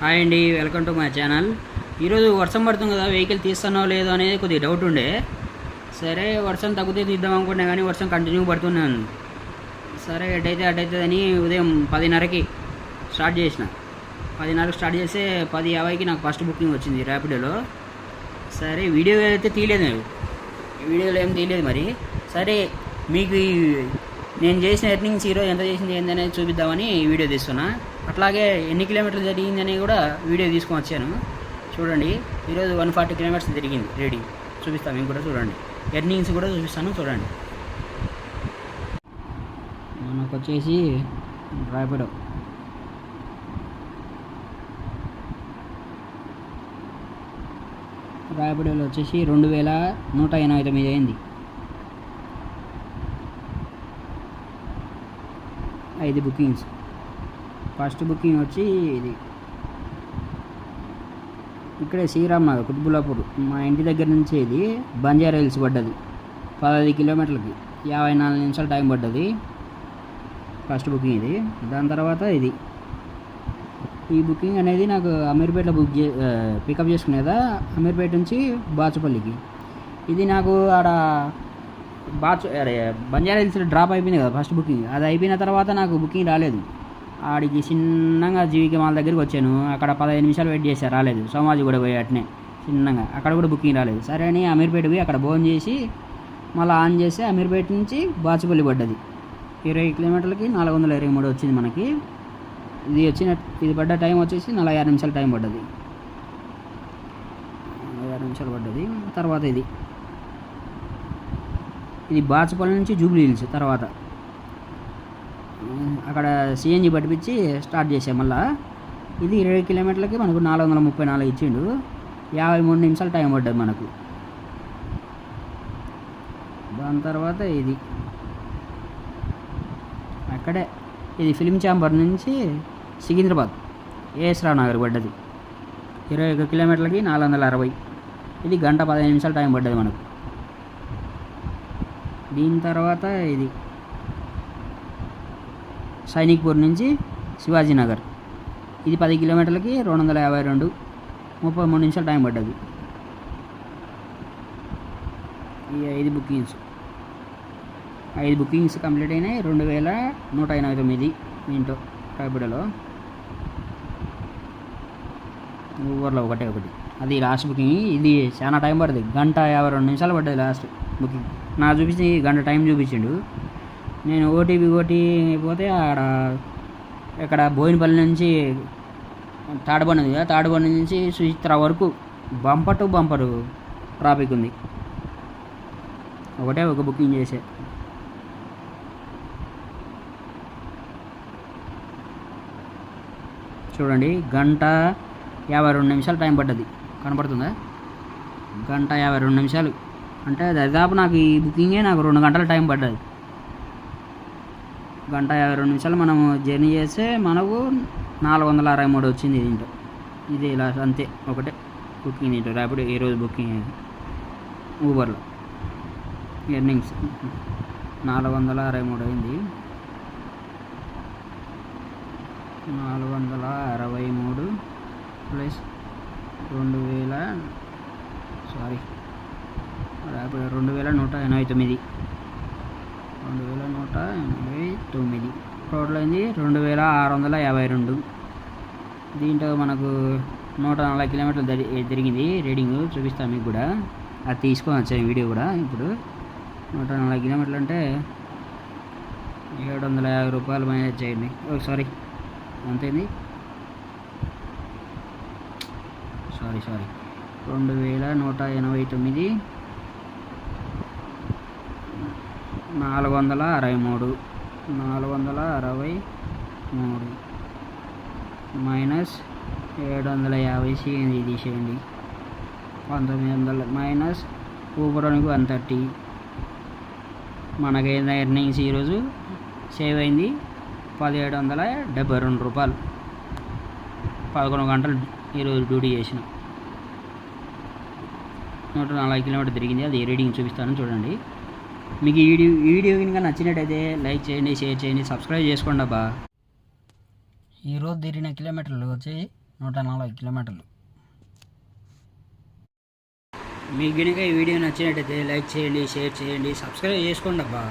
Hi అండి welcome to my channel ఈరోజు వర్షం పడుతుంది కదా వెహికల్ తీస్తానో లేదో అనేది కొద్దిగా డౌట్ ఉండే. సరే వర్షం తగ్గితే తీద్దాం అనుకున్నా కానీ వర్షం కంటిన్యూ పడుతున్నాను సరే ఎటైతే అటైతే అని ఉదయం పదిన్నరకి స్టార్ట్ చేసిన. పదిన్నరకు స్టార్ట్ చేస్తే పది యాభైకి నాకు ఫస్ట్ బుకింగ్ వచ్చింది ర్యాపిడోలో సరే వీడియో అయితే తీయలేదు నేను. వీడియోలో ఏం తీయలేదు మరి. సరే మీకు నేను చేసిన ఎర్నింగ్స్ ఈరోజు ఎంత చేసింది ఏందనేది చూపిద్దామని వీడియో తీస్తున్నా. అట్లాగే ఎన్ని కిలోమీటర్లు జరిగిందని కూడా వీడియో తీసుకొని వచ్చాను. చూడండి ఈరోజు వన్ ఫార్టీ కిలోమీటర్స్ తిరిగింది రెడీ చూపిస్తాను మేము కూడా చూడండి. ఎర్నింగ్స్ కూడా చూపిస్తాను చూడండి. మనకు వచ్చేసి రాయపడ రాయపడలో వచ్చేసి రెండు వేల నూట ఎనభై తొమ్మిది అయింది. ఐదు బుకింగ్స్. ఫస్ట్ బుకింగ్ వచ్చి ఇది. ఇక్కడే శ్రీరామ్ నగర్ కుతుబులాపూర్ మా ఇంటి దగ్గర నుంచి ఇది బంజారా హిల్స్ పడ్డది. పదహైదు కిలోమీటర్లకి యాభై నాలుగు నిమిషాలు టైం పడ్డది. ఫస్ట్ బుకింగ్ ఇది. దాని తర్వాత ఇది. ఈ బుకింగ్ అనేది నాకు అమీర్పేటలో బుక్ చే పికప్ చేసుకునేదా? అమీర్పేట నుంచి బాచుపల్లికి. ఇది నాకు ఆడ బాచు అరే బంజారా హిల్స్ డ్రాప్ అయిపోయింది కదా ఫస్ట్ బుకింగ్. అది అయిపోయిన తర్వాత నాకు బుకింగ్ రాలేదు. ఆడికి చిన్నగా జీవికి మాల దగ్గరికి వచ్చాను. అక్కడ పదహైదు నిమిషాలు వెయిట్ చేశాను రాలేదు. సోమాజీ కూడా పోయి అట్నే చిన్నగా. అక్కడ కూడా బుకింగ్ రాలేదు. సరే అని అమీర్పేట పోయి అక్కడ భోజనం చేసి మళ్ళీ ఆన్ చేసి అమీర్పేట నుంచి బాచుపల్లి పడ్డది. ఇరవై కిలోమీటర్లకి నాలుగు వందల ఇరవై మూడు వచ్చింది మనకి. ఇది వచ్చిన ఇది పడ్డ టైం వచ్చేసి నలభై ఆరు నిమిషాలు టైం పడ్డది. నలభై ఆరు నిమిషాలు పడ్డది. తర్వాత ఇది. ఇది బాచుపల్లి నుంచి జూబ్లీ హిల్స్ తర్వాత. అక్కడ సిఎన్జి పట్టిపించి స్టార్ట్ చేసాం మళ్ళా. ఇది ఇరవై కిలోమీటర్లకి మనకు నాలుగు వందల ముప్పై నాలుగు ఇచ్చిండు. యాభై మూడు నిమిషాలు టైం పడ్డది మనకు. దాని తర్వాత ఇది. అక్కడే ఇది ఫిలిం ఛాంబర్ నుంచి సికింద్రాబాద్ ఏఎస్ రావు నగర్ పడ్డది. ఇరవై ఒక కిలోమీటర్లకి నాలుగు వందల అరవై. ఇది గంట పదిహేను నిమిషాలు టైం పడ్డది మనకు. దీని తర్వాత ఇది. సైనిక్పూర్ నుంచి శివాజీనగర్. ఇది పది కిలోమీటర్లకి రెండు వందల యాభై రెండు. ముప్పై మూడు నిమిషాలు టైం పడ్డది. ఈ ఐదు బుకింగ్స్. ఐదు బుకింగ్స్ కంప్లీట్ అయినాయి. రెండు వేల నూట ఎనభై తొమ్మిది దీంట్లో రాయపూడలో ఊర్లో ఒకటే ఒకటి. అది లాస్ట్ బుకింగ్. ఇది చాలా టైం పడుతుంది గంట యాభై రెండు నిమిషాలు పడ్డది లాస్ట్ బుకింగ్. నా చూపించి గంట టైం చూపించిండు. నేను ఓటీపీ కొట్టి పోతే ఆడ ఇక్కడ బోయినపల్లి నుంచి తాడబండి ఉంది కదా తాడబండి నుంచి సుచిత్ర వరకు బంపర్ టు బంపర్ ట్రాఫిక్ ఉంది. ఒకటే ఒక బుకింగ్ చేసే. చూడండి గంట యాభై రెండు నిమిషాలు టైం పడ్డది. కనపడుతుందా? గంట యాభై రెండు నిమిషాలు. అంటే దాదాపు నాకు ఈ బుకింగే నాకు రెండు గంటల టైం పడ్డది. గంట యాభై రెండు నిమిషాలు మనము జర్నీ చేస్తే మనకు నాలుగు వందల అరవై మూడు వచ్చింది దీంట్లో. ఇది ఇలా అంతే ఒకటే బుకింగ్ దీంట్లో. రేపటి ఈరోజు బుకింగ్ ఊబర్లో ఎర్నింగ్స్. నాలుగు వందల అరవై మూడు అయింది. నాలుగు వందల అరవై మూడు ప్లస్ రెండు వేల సారీ రేపటి రెండు వేల నూట ఎనభై తొమ్మిది. రెండు వేల నూట ఎనభై తొమ్మిది. టోటల్ అయింది రెండు వేల ఆరు వందల యాభై రెండు. దీంట్లో మనకు నూట నలభై కిలోమీటర్లు జరిగింది. తిరిగింది రీడింగ్ చూపిస్తాను మీకు కూడా. అది తీసుకొని వచ్చాను వీడియో కూడా ఇప్పుడు. నూట నలభై కిలోమీటర్లు అంటే ఏడు వందల యాభై రూపాయలు మైనస్ చేయండి ఓ సారీ. అంతేంది? Sorry sorry. రెండు వేల నూట ఎనభై తొమ్మిది నాలుగు వందల అరవై మూడు. నాలుగు వందల అరవై మూడు. మైనస్ ఏడు వందల యాభై చేయండి తీసేయండి. పంతొమ్మిది వందల మైనస్ ఊపడానికి వన్ థర్టీ. మనకి ఎర్నింగ్స్ ఈరోజు? సేవ్ అయింది పదిహేడు వందల డెబ్బై రెండు రూపాయలు. పదకొండు గంటలు ఈరోజు డ్యూటీ చేసిన. నూట నలభై కిలోమీటర్ తిరిగింది. అది రీడింగ్ చూపిస్తాను. చూడండి. మీకు ఈ వీడియో వీడియో కనుక నచ్చినట్టయితే లైక్ చేయండి షేర్ చేయండి సబ్స్క్రైబ్ చేసుకోండి అబ్బా. ఈరోజు తిరిగిన కిలోమీటర్లు వచ్చి నూట నలభై కిలోమీటర్లు. మీకు కనుక ఈ వీడియో నచ్చినట్టయితే లైక్ చేయండి షేర్ చేయండి సబ్స్క్రైబ్ చేసుకోండి అబ్బా.